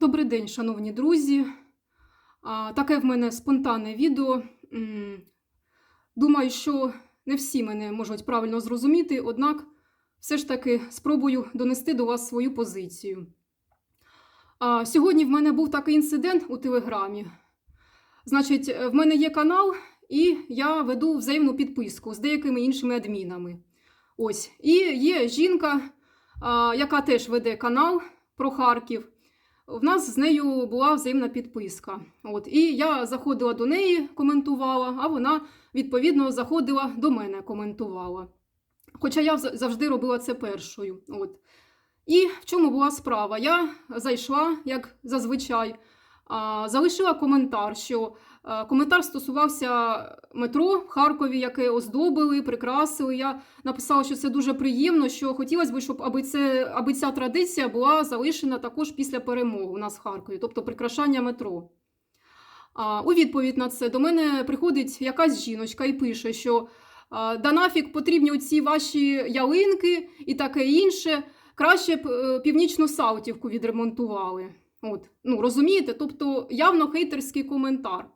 Добрий день, шановні друзі. Таке в мене спонтанне відео. Думаю, що не всі мене можуть правильно зрозуміти, однак все ж таки спробую донести до вас свою позицію. Сьогодні в мене був такий інцидент у Телеграмі. Значить, в мене є канал, і я веду взаємну підписку з деякими іншими адмінами. Ось. І є жінка, яка теж веде канал про Харків. В нас з нею була взаємна підписка. От. І я заходила до неї, коментувала, а вона, відповідно, заходила до мене, коментувала. Хоча я завжди робила це першою. От. І в чому була справа? Я зайшла, як зазвичай, залишила коментар, що коментар стосувався метро в Харкові, яке оздобили, прикрасили. Я написала, що це дуже приємно, що хотілося б, щоб аби, це, аби ця традиція була залишена також після перемоги у нас в Харкові, тобто прикрашання метро. А, у відповідь на це до мене приходить якась жіночка і пише, що да нафіг потрібні ці ваші ялинки і таке інше. Краще б е, північну Саутівку відремонтували. От. Ну, розумієте? Тобто явно хейтерський коментар.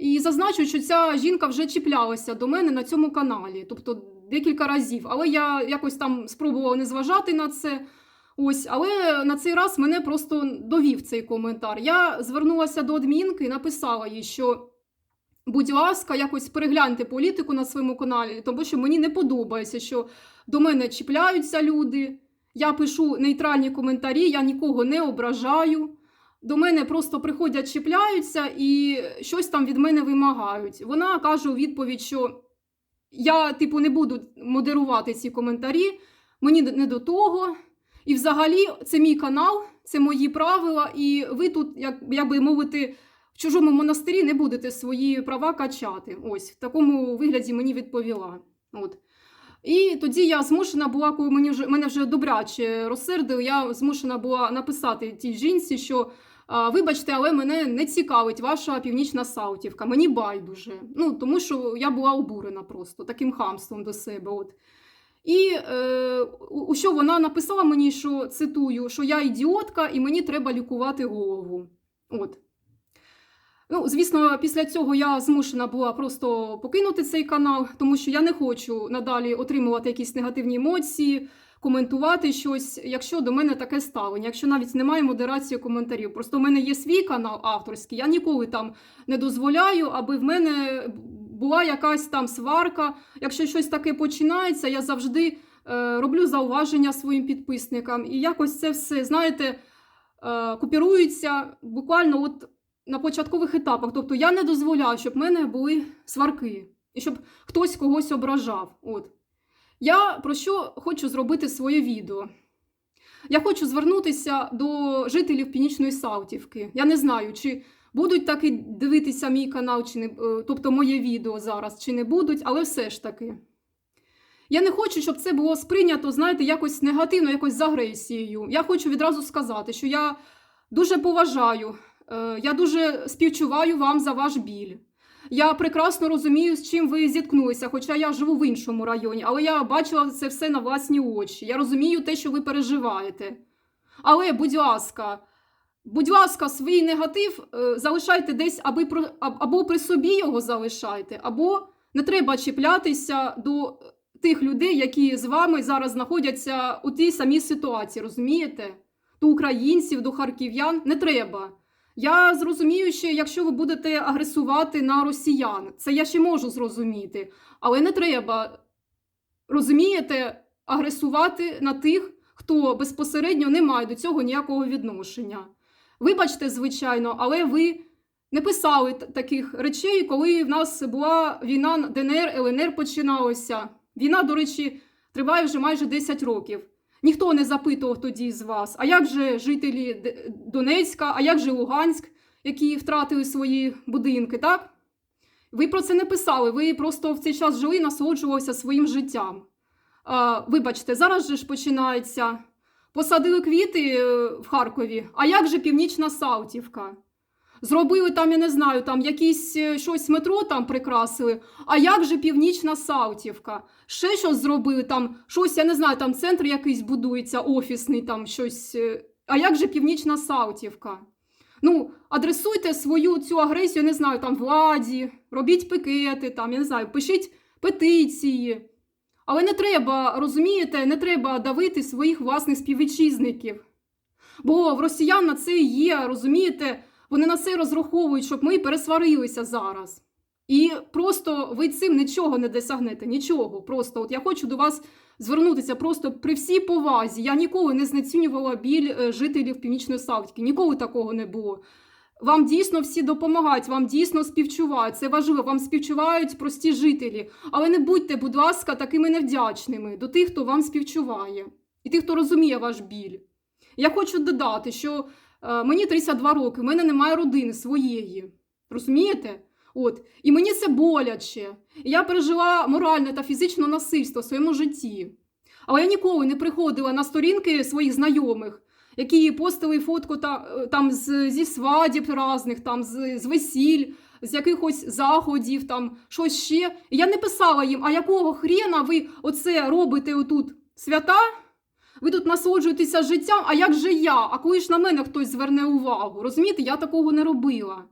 І зазначу, що ця жінка вже чіплялася до мене на цьому каналі, тобто декілька разів. Але я якось там спробувала не зважати на це. Ось, але на цей раз мене просто довів цей коментар. Я звернулася до адмінки і написала їй, що, будь ласка, якось перегляньте політику на своєму каналі, тому що мені не подобається, що до мене чіпляються люди. Я пишу нейтральні коментарі, я нікого не ображаю. До мене просто приходять, чіпляються і щось там від мене вимагають. Вона каже у відповідь, що я, типу, не буду модерувати ці коментарі, мені не до того. І взагалі це мій канал, це мої правила, і ви тут, як, як би мовити, в чужому монастирі не будете свої права качати. Ось в такому вигляді мені відповіла. От. І тоді я змушена була, коли мені вже мене вже добряче розсердили, я змушена була написати тій жінці, що вибачте, але мене не цікавить ваша північна Саутівка. Мені байдуже. Ну тому що я була обурена просто таким хамством до себе. От. І е, у що вона написала мені, що цитую, що я ідіотка і мені треба лікувати голову. От. Ну, звісно, після цього я змушена була просто покинути цей канал, тому що я не хочу надалі отримувати якісь негативні емоції, коментувати щось, якщо до мене таке ставлення, якщо навіть немає модерації коментарів. Просто в мене є свій канал авторський, я ніколи там не дозволяю, аби в мене була якась там сварка. Якщо щось таке починається, я завжди е, роблю зауваження своїм підписникам. І якось це все, знаєте, е, купірується буквально от на початкових етапах. Тобто я не дозволяю, щоб в мене були сварки і щоб хтось когось ображав. От. Я про що хочу зробити своє відео. Я хочу звернутися до жителів Північної Саутівки. Я не знаю, чи будуть таки дивитися мій канал, чи не, е, тобто моє відео зараз, чи не будуть, але все ж таки. Я не хочу, щоб це було сприйнято, знаєте, якось негативно, якось з агресією. Я хочу відразу сказати, що я дуже поважаю, е, я дуже співчуваю вам за ваш біль. Я прекрасно розумію, з чим ви зіткнулися, хоча я живу в іншому районі, але я бачила це все на власні очі. Я розумію те, що ви переживаєте. Але, будь ласка, будь ласка, свій негатив е, залишайте десь, аби або при собі його залишайте, або не треба чіплятися до тих людей, які з вами зараз знаходяться у тій самій ситуації, розумієте? До українців, до харків'ян не треба. Я зрозумію, що якщо ви будете агресувати на росіян, це я ще можу зрозуміти, але не треба, розумієте, агресувати на тих, хто безпосередньо не має до цього ніякого відношення. Вибачте, звичайно, але ви не писали таких речей, коли в нас була війна на ДНР, ЛНР починалася. Війна, до речі, триває вже майже 10 років. Ніхто не запитував тоді з вас, а як же жителі Донецька, а як же Луганськ, які втратили свої будинки, так? Ви про це не писали, ви просто в цей час жили і насолоджувалися своїм життям. А, вибачте, зараз же ж починається. Посадили квіти е, в Харкові, а як же Північна Саутівка? Зробили там, я не знаю, там якісь е, щось метро там прикрасили. А як же Північна Саутівка? Ще щось зробили там, щось, я не знаю, там центр якийсь будується, офісний, там щось. е, а як же Північна Саутівка? Ну, адресуйте свою цю агресію, я не знаю, там владі, робіть пикети, там, я не знаю, пишіть петиції. Але не треба, розумієте, не треба давити своїх власних співвітчизників. Бо в росіян на це є, розумієте, вони на це розраховують, щоб ми пересварилися зараз. І просто ви цим нічого не досягнете, нічого. Просто от я хочу до вас звернутися просто при всій повазі. Я ніколи не знецінювала біль е, жителів Північної Савтики, ніколи такого не було. Вам дійсно всі допомагають, вам дійсно співчувають. Це важливо, вам співчувають прості жителі. Але не будьте, будь ласка, такими невдячними до тих, хто вам співчуває, і тих, хто розуміє ваш біль. Я хочу додати, що мені 32 роки, в мене немає родини своєї. Розумієте? От. І мені це боляче. Я пережила моральне та фізичне насильство в своєму житті. Але я ніколи не приходила на сторінки своїх знайомих, які постили фотку та, е, там з, зі свадіб різних, там з, з весіль, з якихось заходів, там щось ще. І я не писала їм, а якого хрена ви оце робите отут свята? Ви тут насолоджуєтеся життям, а як же я? А коли ж на мене хтось зверне увагу? Розумієте, я такого не робила.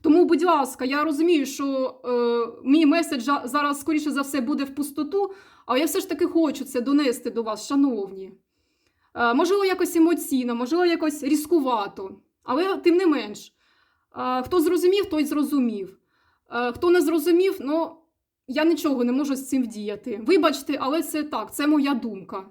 Тому, будь ласка, я розумію, що е, мій меседж зараз, скоріше за все, буде в пустоту, але я все ж таки хочу це донести до вас, шановні. Е, можливо, якось емоційно, можливо, якось різкувато, але тим не менш. Е, хто зрозумів, той зрозумів. Е, хто не зрозумів, ну я нічого не можу з цим вдіяти. Вибачте, але це так, це моя думка.